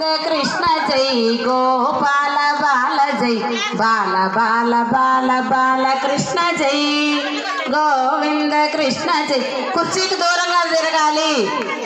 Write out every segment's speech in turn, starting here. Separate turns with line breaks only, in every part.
గోవింద కృష్ణ జై గోపాల బాల జై బాల బాల బాల బాల కృష్ణ జై గోవింద కృష్ణ జై. కుర్చీకి దూరంగా తిరగాలి.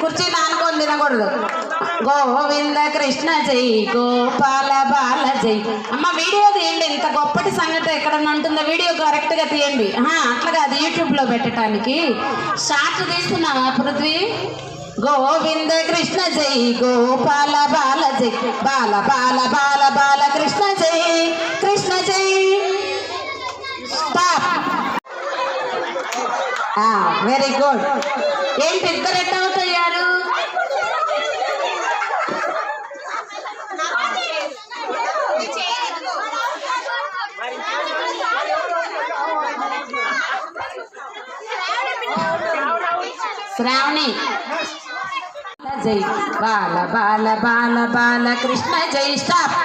కుర్చీ నానుకొని తినకూడదు. గోవింద కృష్ణ జై గోపాల బాల జై. అమ్మ వీడియో తీయండి. ఇంత గొప్పటి సంగతి ఎక్కడ ఉంటుందో? వీడియో కరెక్ట్గా తీయండి. అట్లా కాదు యూట్యూబ్లో పెట్టడానికి షార్ట్ తీస్తున్నావా పృథ్వీ? గోవింద కృష్ణ జై గోపాల బాల జై బాల బాల బాల బాల కృష్ణ జై కృష్ణ జై. వెరీ గుడ్ ఏంటి ఇద్దరు ఎట్ అవుట్ అయ్యారు శ్రావణి. జై. బాల బాల బాల బాల కృష్ణ జై. Stop.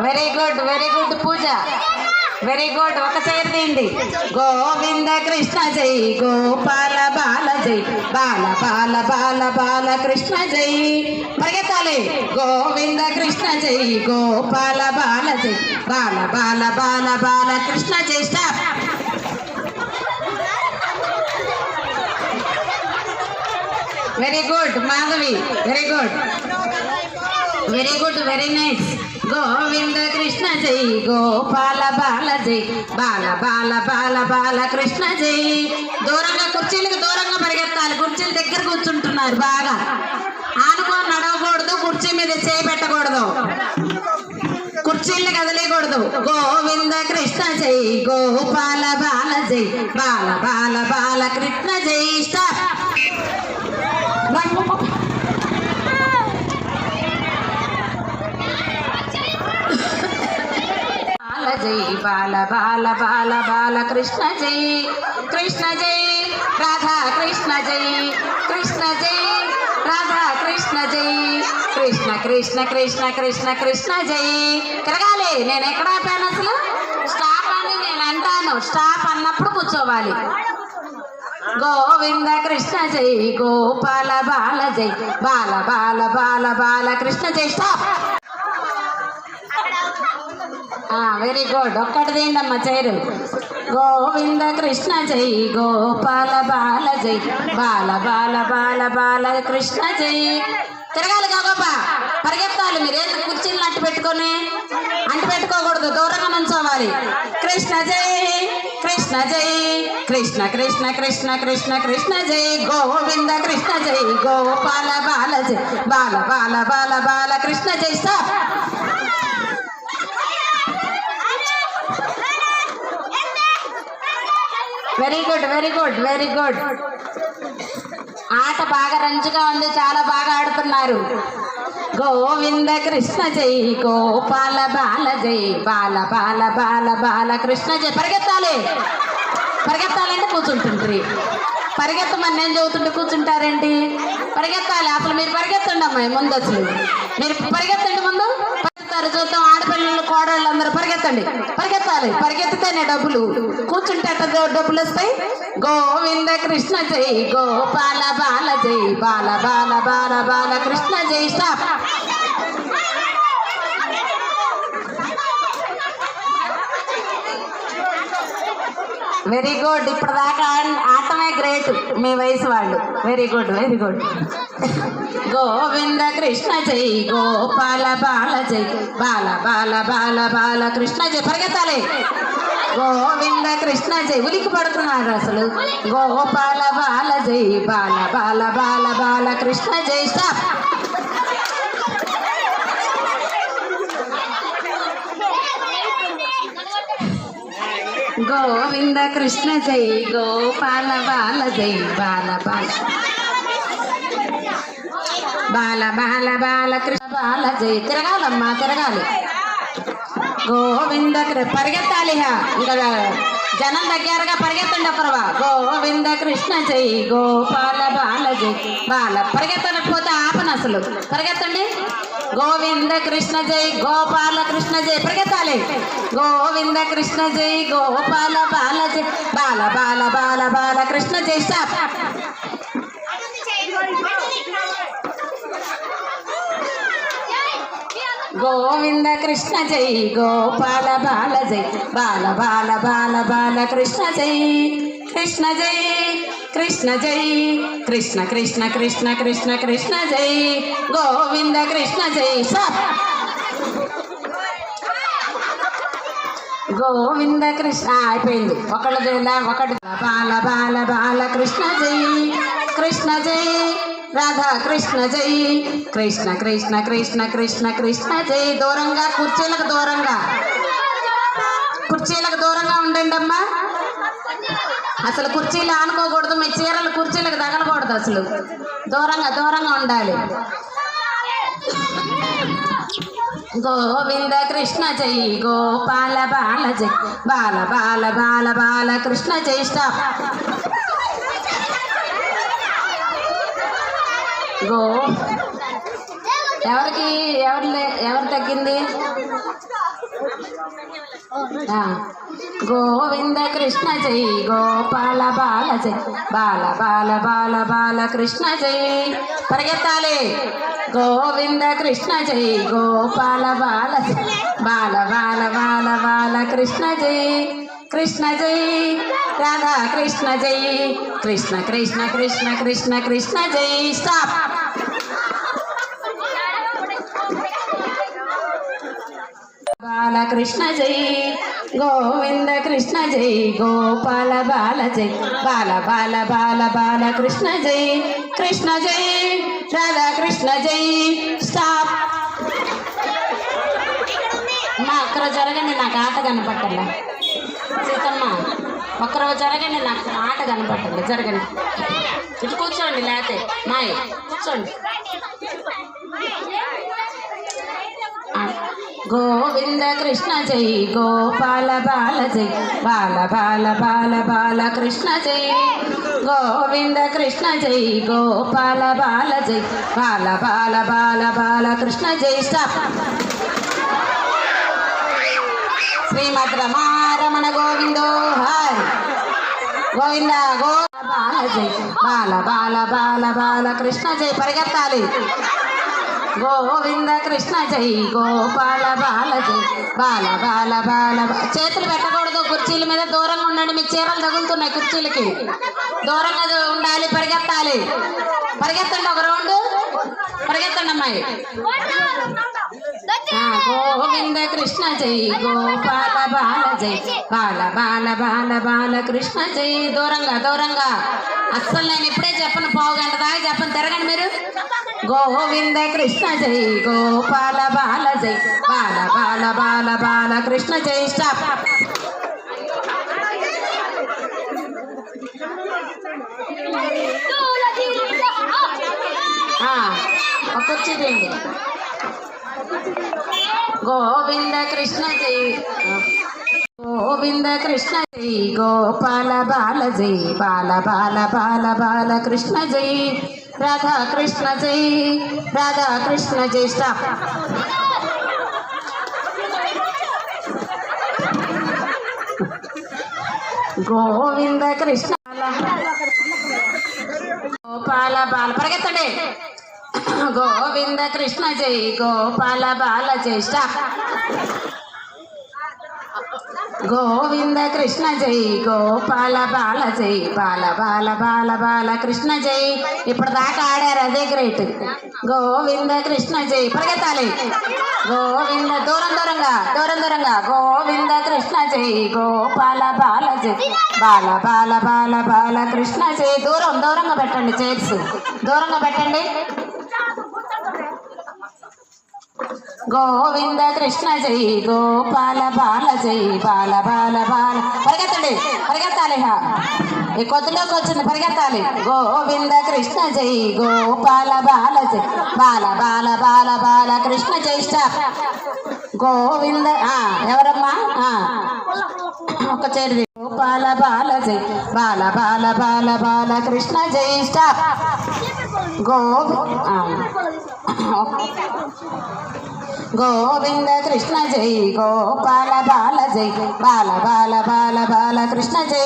Very good very good Pooja. Very good ఒక చైర్ తీయండి. గోవింద కృష్ణ జై గోపాల బాల జై. బాల బాల బాల బాల కృష్ణ జై. పరిగెత్తాలి. గోవింద కృష్ణ జై గోపాల బాల జై. బాల బాల బాల బాల కృష్ణ జై. Stop. Very good Madhavi very good very good very nice Govinda Krishna జై గోపాల బాల జై బాల బాల బాల బాల కృష్ణ జై దూరంగా కుర్చీలకు దూరంగా పరిగెత్తాలి. కుర్చీల దగ్గర కూర్చుంటున్నారు బాగా. ఆనుకొని నడవకూడదు కుర్చీ మీద చేయి పెట్టకూడదు. కుర్చీల్ని కదలేయకూడదు గోవింద కృష్ణ జై గోపాల బాల జై. బాల బాల బాల కృష్ణ జై. స్టార్ బాల జై బాల బాల బాల బాల కృష్ణ జై కృష్ణ జై రాధా కృష్ణ జై కృష్ణ జై రాధా కృష్ణ జై కృష్ణ కృష్ణ కృష్ణ కృష్ణ కృష్ణ జై. తిరగాలి నేను ఎక్కడ ఆపాను అసలు? స్టాప్ అని నేను అంటాను స్టాప్ అన్నప్పుడు కూర్చోవాలి. గోవింద కృష్ణ జై గోపాల బాల జై బాల బాల బాల బాల కృష్ణ జై. స్టాప్ వెరీ గుడ్ ఒక్కటి తిండమ్మా చైరు? గోవింద కృష్ణ జై గోపాల బాల జై బాల బాల బాల బాల కృష్ణ జై. తిరగాలి కాగోపా పరిగెత్తాలి మీరు. ఏదో కుర్చీలు అంటు పెట్టుకొని? అంటు పెట్టుకోకూడదు. దూరంగా నుంచోవాలి. కృష్ణ జై. కృష్ణ జై కృష్ణ కృష్ణ కృష్ణ కృష్ణ కృష్ణ జై గోవింద కృష్ణ జై గోపాల బాల జై బాల బాల బాల బాల కృష్ణ జై stop very good very good very good ఆట బాగా రంజుగా ఉంది చాలా బాగా ఆడుతున్నారు. గోవింద కృష్ణ జై గోపాల బాల జై బాల బాల బాల బాల కృష్ణ జై. పరిగెత్తాలి. పరిగెత్తాలంటే కూర్చుంటుండ్రి. పరిగెత్తమని నేను చదువుతుంటే కూర్చుంటారేంటి? పరిగెత్తాలి. అసలు మీరు పరిగెత్తండి అమ్మాయి ముందు అసలు మీరు పరిగెత్తండి ముందు. పరిగెత్తారు చూద్దాం. ఆడపిల్లలు కోడళ్ళు అందరూ పరిగెత్తండి. పరిగెత్తాలి. పరిగెత్తితేనే డబ్బులు. కూర్చుంటే డబ్బులు వస్తాయి? గోవింద కృష్ణ జై గోపాల బాల జై బాల బాల బాల బాల కృష్ణ జై స్టాప్. వెరీ గుడ్ ఇప్పటిదాకా దాకా ఆటమే గ్రేట్ మీ వయసు వాళ్ళు. Very good very good Govinda Krishna జై గోపాల బాల జై బాల బాల బాల బాల కృష్ణ జై. పరిగెత్తాలి. గోవింద కృష్ణ జై. ఉలికి పడుతున్నారు అసలు. గోపాల బాల జై బాల బాల బాల బాల కృష్ణ జై. స్టాప్. గోవింద కృష్ణ జై గోపాల బాల జై బాల బాల బాల బాల బాల కృష్ణ బాల జై. తిరగాలమ్మా తిరగాలి. గోవింద పరిగెత్తాలి ఇంకా జనం దగ్గరగా పరిగెత్తండి ఒకరువా గోవింద కృష్ణ జై గోపాల బాల జై. బాల పరిగెత్తకపోతే ఆపను అసలు. పరిగెత్తండి. గోవింద కృష్ణ జై గోపాల కృష్ణ జై. పరిగెత్తాలి. గోవింద కృష్ణ జై గోపాల బాల జై. బాల బాల బాల బాల కృష్ణ జై. స్టాప్. గోవింద కృష్ణ జై గోపాల బాల జై బాల బాల బాల బాల కృష్ణ జై కృష్ణ జై కృష్ణ జై కృష్ణ కృష్ణ కృష్ణ కృష్ణ కృష్ణ జై గోవింద కృష్ణ జై సార్. గోవింద కృష్ణ అయిపోయింది. ఒకళ్ళ ఒకటి బాల బాల బాల కృష్ణ జై కృష్ణ జై. రాధా కృష్ణ జై. కృష్ణ కృష్ణ కృష్ణ కృష్ణ కృష్ణ జై. దూరంగా కుర్చీలకు దూరంగా. కుర్చీలకు దూరంగా ఉండండి అమ్మా అసలు కుర్చీలు ఆనుకోకూడదు మీ చీరలు కుర్చీలకు తగలకూడదు అసలు. దూరంగా దూరంగా ఉండాలి. గోవింద కృష్ణ జై గోపాల బాల జై. బాల బాల బాల బాల కృష్ణ జై. స్టాప్. గో ఎవరికి ఎవరి ఎవరు తగ్గింది? గోవింద కృష్ణ జై గోపాల బాల జై బాల బాల బాల బాల కృష్ణ జై. పరిగెత్తాలి. గోవింద కృష్ణ జై గోపాల బాల జై బాల బాల బాల బాల కృష్ణ జై. కృష్ణ జై రాధా కృష్ణ జై కృష్ణ కృష్ణ కృష్ణ కృష్ణ కృష్ణ జై. స్టాప్ బాలకృష్ణ జై గోవింద కృష్ణ జై గోపాల బాల జై బాల బాల బాల బాల కృష్ణ జై కృష్ణ జై రాధా కృష్ణ జై. స్టాప్ మా అక్కడ జరగండి నాకు ఆట కనపట్టలే సీతమ్మ ఒక్కరవ జరగండి నాకు ఆట కనపడుతుంది. జరగండి ఇటు కూర్చోండి లేతే. మాయ కూర్చోండి. గోవింద కృష్ణ జై గోపాల బాల జై బాల బాల బాల బాల కృష్ణ జై. గోవింద కృష్ణ జై గోపాల బాల జై బాల బాల బాల బాల కృష్ణ జై. స్టాప్. శ్రీమద్ గోవిందా గో. బాల జై బాల బాల బాల బాల కృష్ణ జై పరిగెత్తాలి. గోవింద కృష్ణ జై గోపాల బాల జై బాల బాల బాల చేతులు పెట్టకూడదు కుర్చీల మీద దూరంగా ఉండండి మీ చీరలు తగులుతున్నాయి కుర్చీలకి. దూరంగా ఉండాలి పరిగెత్తాలి. పరిగెత్తండి ఒక రౌండ్. పరిగెత్తండి అమ్మాయి గోవింద కృష్ణ జై గోపాల బాల జై బాల బాల బాల బాల కృష్ణ జై. దూరంగా దూరంగా. అస్సలు నేను ఇప్పుడే చెప్పను పావు గంట దాకా చెప్పను తిరగండి మీరు. గోవింద కృష్ణ జై గోపాల బాల జై బాల బాల బాల బాల కృష్ణ జై. స్టాప్. ఆ, ఒక గోవింద కృష్ణ జై. గోవింద కృష్ణ జై. గోపాల బాల జై. బాల బాల బాల బాల కృష్ణ జై. రాధా కృష్ణ జై. రాధా కృష్ణ జై స్టాప్ గోవింద కృష్ణ. గోపాల బాల. పరిగెత్తండి. గోవింద కృష్ణ జై గోపాల బాల జై గోవింద కృష్ణ జై గోపాల బాల జై బాల బాల బాల బాల కృష్ణ జై. ఇప్పుడు దాకా ఆడారు అదే గ్రేట్. గోవింద కృష్ణ జై పరిగెత్తాలి. గోవింద దూరం దూరంగా దూరం దూరంగా. గోవింద కృష్ణ జై గోపాల బాల జై. బాల బాల బాల బాల కృష్ణ జై. దూరం దూరంగా పెట్టండి చైర్స్. దూరంగా పెట్టండి. గోవింద కృష్ణ జై గోపాల బాల జై బాల బాల బాల. పరిగెత్తండి పరిగెత్తాలి హా. ఈ కొద్దిలోకి వచ్చింది పరిగెత్తాలి. గోవింద కృష్ణ జై గోపాల బాల జై. బాల బాల బాల బాల కృష్ణ జైష్ట గోవింద ఎవరమ్మా? ఒక చేరి గోపాల బాల జై బాల బాల బాల బాల కృష్ణ జైష్ట గోవి గోవింద కృష్ణ జై గోపాల బాల జై బాల బాల బాల బాల కృష్ణ జై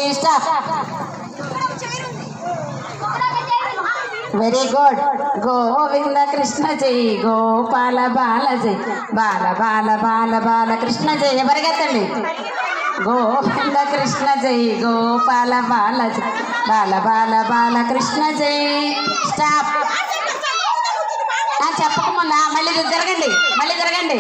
వెరీ గుడ్ గోవింద కృష్ణ జై గోపాల బాల జై బాల బాల బాల బాల కృష్ణ జై. పరిగెత్తండి గోవింద కృష్ణ జై గోపాల బాల జై బాల బాల బాల కృష్ణ జై. స్టాప్ చెప్పకముందా? మళ్ళీ తిరగండి మళ్ళీ తిరగండి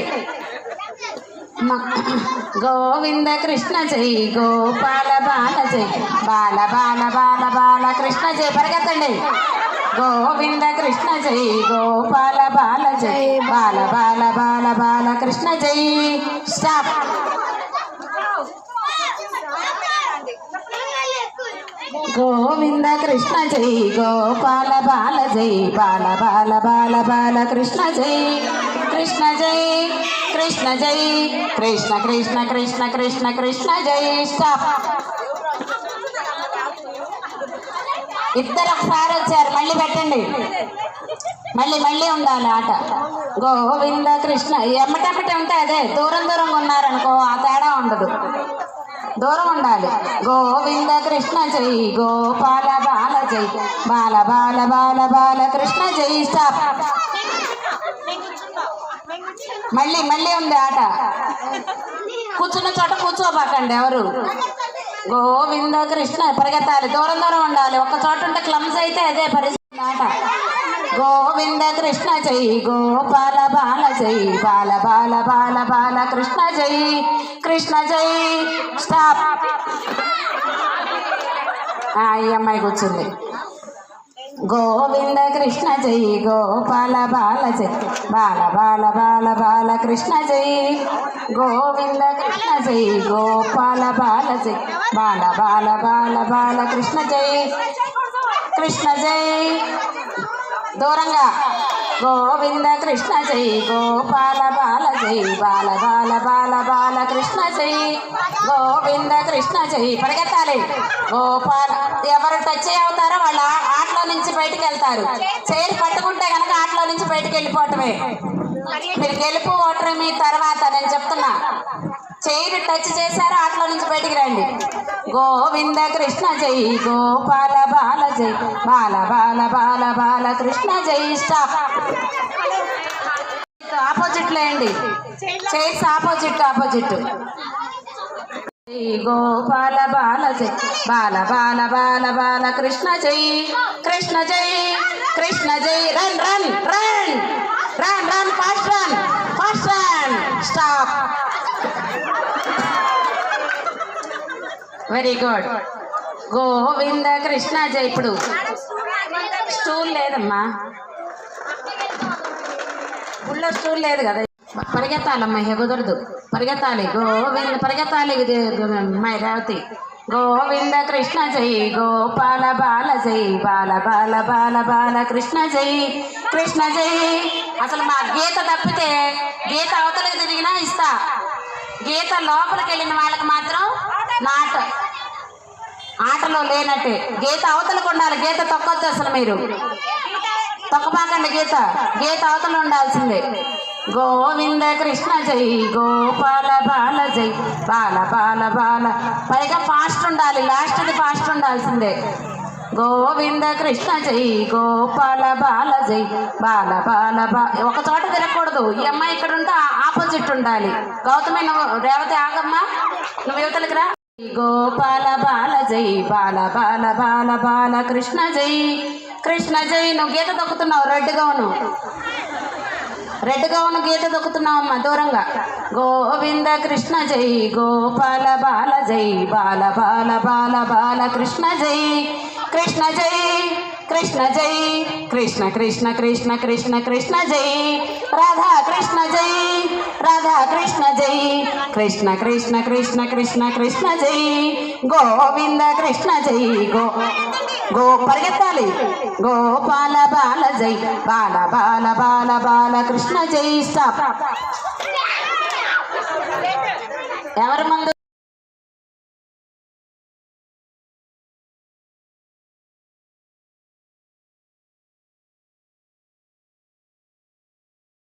గోవింద కృష్ణ జై గోపాల బాల జై బాల బాల బాల బాల కృష్ణ జై పరిగెత్తండి. గోవింద కృష్ణ జై గోపాల బాల జై బాల బాల బాల బాల కృష్ణ జై. స్టాప్. గోవింద కృష్ణ జై గోపాల బాల జై బాల బాల బాల బాల కృష్ణ జై కృష్ణ జై కృష్ణ జై కృష్ణ కృష్ణ కృష్ణ కృష్ణ కృష్ణ జై స్టాప్. ఇద్దరు ఒకసారి వచ్చారు మళ్ళీ పెట్టండి. మళ్ళీ మళ్ళీ ఉండాలి ఆట. గోవింద కృష్ణ ఎమ్మటెమ్మటి ఉంటే అదే దూరం దూరంగా ఉన్నారనుకో ఆ తేడా ఉండదు. దూరం ఉండాలి. గోవింద కృష్ణ జై గోపాల బాల జై బాల బాల బాల బాల కృష్ణ జై స్టాప్. మళ్ళీ మళ్ళీ ఉంది ఆట. కూర్చున్న చోట కూర్చోబాకండి ఎవరు? గోవింద కృష్ణ పరిగెత్తాలి. దూరం దూరం ఉండాలి. ఒక్క చోట ఉంటే క్లమ్స్ అయితే అదే పరిస్థితి. ఆట. గోవింద కృష్ణ జై గోపాల బాల జై బాల బాల బాల బాల కృష్ణ జై కృష్ణ జై స్టాప్. ఈ అమ్మాయి కూర్చుంది. గోవింద కృష్ణ జై గోపాల బాల జై బాల బాల బాల బాల కృష్ణ జై గోవింద కృష్ణ జై గోపాల బాల జై బాల బాల బాల బాల కృష్ణ జై కృష్ణ జై. దూరంగా. గోవింద కృష్ణ జై గోపాల బాల జై బాల బాల బాల బాల కృష్ణ జై. గోవింద కృష్ణ జై. పరిగెత్తాలి. గోపాల ఎవరు టచ్ అవుతారో వాళ్ళ ఆటలో నుంచి బయటకు వెళ్తారు. చేయి పట్టుకుంటే కనుక ఆటలో నుంచి బయటకు వెళ్ళిపోవటమే. మీరు గెలుపు ఓటమి మీ తర్వాత నేను చెప్తున్నా. చైర్ టచ్ చేశారు ఆటలో నుంచి బయటికి రండి. గోవింద కృష్ణ జై గోపాల బాల జై బాల బాల బాల బాల కృష్ణ జై స్టాప్ ఆపోజిట్ లేండి చైర్స్ ఆపోజిట్ ఆపోజిట్. జై గోపాల బాల జై బాల బాల బాల బాల కృష్ణ జై కృష్ణ జై కృష్ణ జై. Run run run run run fast run fast run stop. Very good Govinda Krishna జై ఇప్పుడు. స్టూల్ లేదమ్మా. ఊళ్ళో స్టూల్ లేదు కదా. పరిగెత్తాలమ్మా ఇక కుదరదు. పరిగెత్తాలి. గోవింద పరిగెత్తాలి మైరావతి. గోవింద కృష్ణ జై గోపాల బాల జై బాల బాల బాల బాల కృష్ణ జై కృష్ణ జై. అసలు మా గీత తప్పితే గీత అవతలకి తిరిగినా ఇస్తా. గీత లోపలికి వెళ్ళిన వాళ్ళకి మాత్రం నాట. ఆటలో లేనట్టే. గీత అవతలకు ఉండాలి గీత తొక్కొద్దు అసలు మీరు. తొక్కపాకండి గీత. గీత అవతలు ఉండాల్సిందే. గోవింద కృష్ణ జై గోపాల బాల జై బాల బాల బాల. పైగా ఫాస్ట్ ఉండాలి. లాస్ట్ది ఫాస్ట్ ఉండాల్సిందే. గోవింద కృష్ణ జై గోపాల బాల జై బాల బాల బా. ఒక చోట తిరగకూడదు. ఈ అమ్మాయి ఇక్కడ ఉంటే ఆపోజిట్ ఉండాలి. గౌతమి నువ్వు రేవతి ఆగమ్మా. నువ్వు యువతలకు రా. గోపాల బాల జై బాల బాల బాల బాల కృష్ణ జై కృష్ణ జై. నువ్వు గీత తొక్కుతున్నావు రెడ్ గౌను. రెడ్ గౌను గీత తొక్కుతున్నావు అమ్మ దూరంగా. గోవింద కృష్ణ జై గోపాల బాల జై బాల బాల బాల బాల కృష్ణ జై. కృష్ణ జై కృష్ణ జై కృష్ణ కృష్ణ కృష్ణ కృష్ణ కృష్ణ జై. రాధా కృష్ణ జై రాధా కృష్ణ జై. కృష్ణ కృష్ణ కృష్ణ కృష్ణ కృష్ణ జై. గోవింద కృష్ణ జై. గో గో పరిగెత్తాలి. గోపాల బాల జై. బాల బాల బాల బాల కృష్ణ జై. స్టాప్. ఎవరి ముందు